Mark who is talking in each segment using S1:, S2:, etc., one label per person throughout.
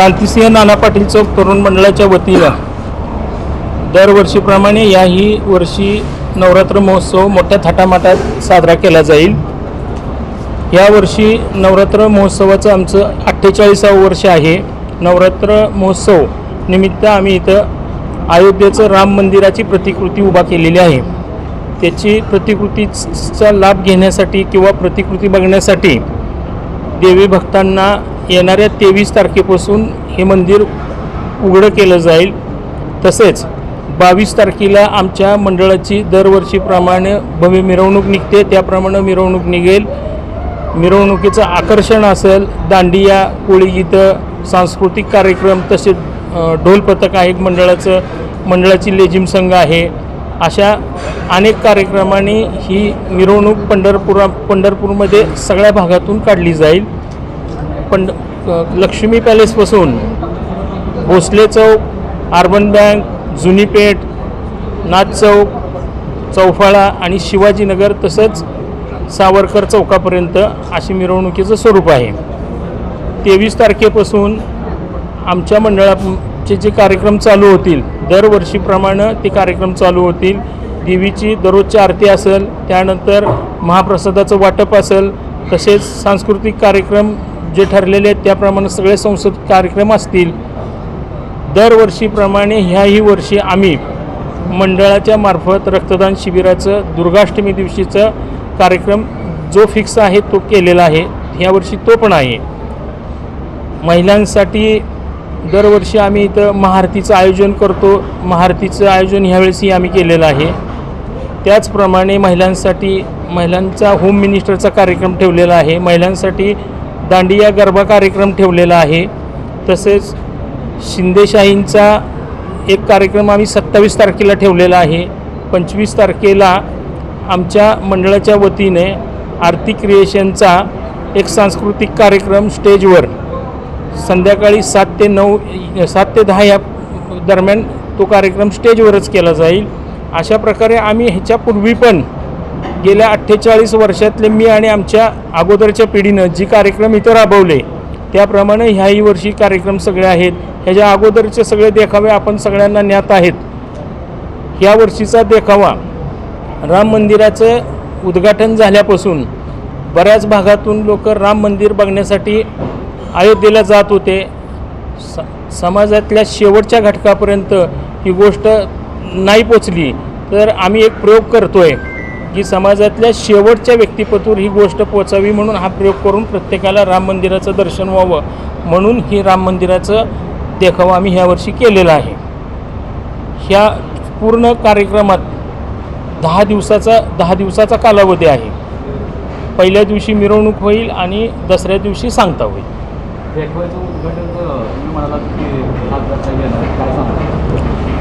S1: क्रांतिसिंह नाना पाटील चौक तरुण मंडळाच्या वतीनं दरवर्षीप्रमाणे याही वर्षी नवरात्र महोत्सव मोठ्या थाटामाटात साजरा केला जाईल. यावर्षी नवरात्र महोत्सवाचं आमचं अठ्ठेचाळीसावं वर्ष आहे. नवरात्र महोत्सव निमित्त आम्ही इथं अयोध्येचं राम मंदिराची प्रतिकृती उभा केलेली आहे. त्याची प्रतिकृतीचा लाभ घेण्यासाठी किंवा प्रतिकृती बघण्यासाठी देवी भक्तांना येणाऱ्या तेवीस तारखेपासून हे मंदिर उघडं केलं जाईल. तसेच बावीस तारखेला आमच्या मंडळाची दरवर्षीप्रमाणे भव्य मिरवणूक निघते. त्याप्रमाणे मिरवणूक निघेल. मिरवणुकीचं आकर्षण असेल. दांडिया कोळीगीतं सांस्कृतिक कार्यक्रम तसेच ढोल पथक आहे. मंडळाचं मंडळाची लेझिम संघ आहे. अशा अनेक कार्यक्रमांनी ही मिरवणूक पंढरपुरा पंढरपूरमध्ये सगळ्या भागातून काढली जाईल. पंड लक्ष्मी पॅलेसपासून भोसले चौक अर्बन बँक जुनी पेठ नाथ चौक चौफाळा आणि शिवाजीनगर तसंच सावरकर चौकापर्यंत अशी मिरवणुकीचं स्वरूप आहे. तेवीस तारखेपासून आमच्या मंडळाचे जे कार्यक्रम चालू होतील दरवर्षीप्रमाणे ते कार्यक्रम चालू होतील. देवीची दररोजची आरती असेल त्यानंतर महाप्रसादाचं वाटप असेल तसेच सांस्कृतिक कार्यक्रम जे ठरलेले आहेत त्याप्रमाणे सगळे संसद कार्यक्रम असतील. दरवर्षीप्रमाणे ह्याही वर्षी आम्ही मंडळाच्या मार्फत रक्तदान शिबिराचं दुर्गाष्टमी दिवशीचं कार्यक्रम जो फिक्स आहे तो केलेला आहे. ह्यावर्षी तो पण आहे. महिलांसाठी दरवर्षी आम्ही इथं महाआरतीचं आयोजन करतो. महाआरतीचं आयोजन ह्यावेळेसही आम्ही केलेलं आहे. त्याचप्रमाणे महिलांसाठी महिलांचा होम मिनिस्टरचा कार्यक्रम ठेवलेला आहे. महिलांसाठी दांडिया गरबा कार्यक्रम ठेवलेला आहे. तसेच शिंदेशाहींचा एक कार्यक्रम आम्ही सत्तावीस तारखेला ठेवलेला आहे. पंचवीस तारखेला आमच्या मंडळाच्या वतीने आरती क्रिएशनचा एक सांस्कृतिक कार्यक्रम स्टेजवर संध्याकाळी सात ते नऊ सात ते दहा या दरम्यान तो कार्यक्रम स्टेजवरच केला जाईल. अशा प्रकारे आम्ही ह्याच्यापूर्वी पण गेल्या अठ्ठेचाळीस वर्षातले मी आणि आमच्या अगोदरच्या पिढीनं जी कार्यक्रम इथं राबवले त्याप्रमाणे ह्याही वर्षी कार्यक्रम सगळे आहेत. ह्याच्या अगोदरचे सगळे देखावे आपण सगळ्यांना ज्ञात आहेत. ह्या वर्षीचा देखावा राम मंदिराचं उद्घाटन झाल्यापासून बऱ्याच भागातून लोक राम मंदिर बघण्यासाठी अयोध्येला जात होते. स समाजातल्या शेवटच्या घटकापर्यंत ही गोष्ट नाही पोचली. तर आम्ही एक प्रयोग करतो आहे की समाजातल्या शेवटच्या व्यक्तिपतूर ही गोष्ट पोचावी म्हणून हा प्रयोग करून प्रत्येकाला राम मंदिराचं दर्शन व्हावं म्हणून ही राम मंदिराचं देखावा आम्ही ह्यावर्षी केलेला आहे. ह्या पूर्ण कार्यक्रमात दहा दिवसाचा दहा दिवसाचा कालावधी आहे. पहिल्या दिवशी मिरवणूक होईल आणि दसऱ्या दिवशी सांगता होईल.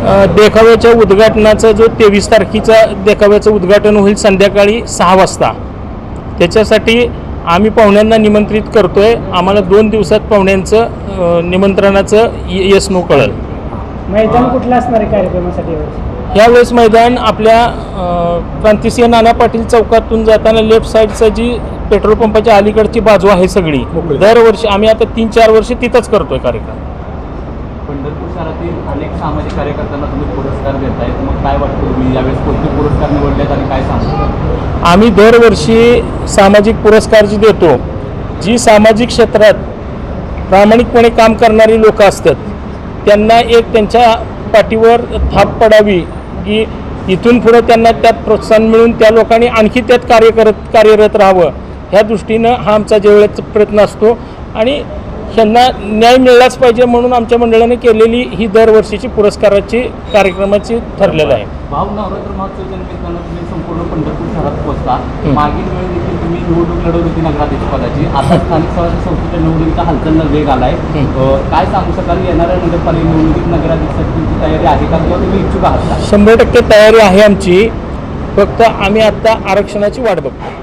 S1: देखाव्याच्या उद्घाटनाचा जो तेवीस तारखेचा देखाव्याचं उद्घाटन होईल संध्याकाळी सहा वाजता. त्याच्यासाठी आम्ही पाहुण्यांना निमंत्रित करतोय. आम्हाला दोन दिवसात पाहुण्यांचं निमंत्रणाचं यस नो कळल.
S2: मैदान कुठलं असणार आहे कार्यक्रमासाठी यावेळी?
S1: यावेळेस मैदान आपल्या क्रांतिसिंह नाना पाटील चौकातून जाताना लेफ्ट साईडचा जी पेट्रोल पंपाच्या अलीकडची बाजू आहे सगळी दरवर्षी आम्ही आता तीन चार वर्ष तिथंच करतोय कार्यक्रम.
S3: पंढरपूर अनेक सामाजिक कार्यकर्त्यांना तुम्ही पुरस्कार देताय. मग काय वाटतं तुम्ही यावेळेस कोणते पुरस्कार निवडलेत आणि काय सांगतो
S1: आम्ही दरवर्षी सामाजिक पुरस्कार जी देतो जी सामाजिक क्षेत्रात प्रामाणिकपणे काम करणारी लोक असतात त्यांना एक त्यांच्या पाठीवर थाप पडावी की इथून पुढं त्यांना त्यात प्रोत्साहन मिळून त्या लोकांनी आणखी त्यात कार्य करत कार्यरत राहावं. ह्या दृष्टीनं हा आमचा जेवढ्याचा प्रयत्न असतो. आणि ह्यांना न्याय मिळालाच पाहिजे म्हणून आमच्या मंडळाने केलेली ही दरवर्षीची पुरस्काराची कार्यक्रमाची ठरलेलं आहे.
S3: भाऊ नवरात्र महोत्सव निमित्तानं तुम्ही संपूर्ण पंढरपूर शहरात पोहोचता. मागील वेळी देखील तुम्ही निवडणूक लढवली होती नगराध्यक्ष पदाची आता स्थानिक स्वराज्य संस्थेच्या निवडणुकीचा हालचालला वेग आलाय. अं, काय सांगू शकाल? येणाऱ्या नगरपालिका निवडणुकीत नगराध्यक्षाची तुमची तयारी आहे का किंवा तुम्ही इच्छुक आहात
S1: शंभर टक्के तयारी आहे आमची. फक्त आम्ही आत्ता आरक्षणाची वाट बघतो.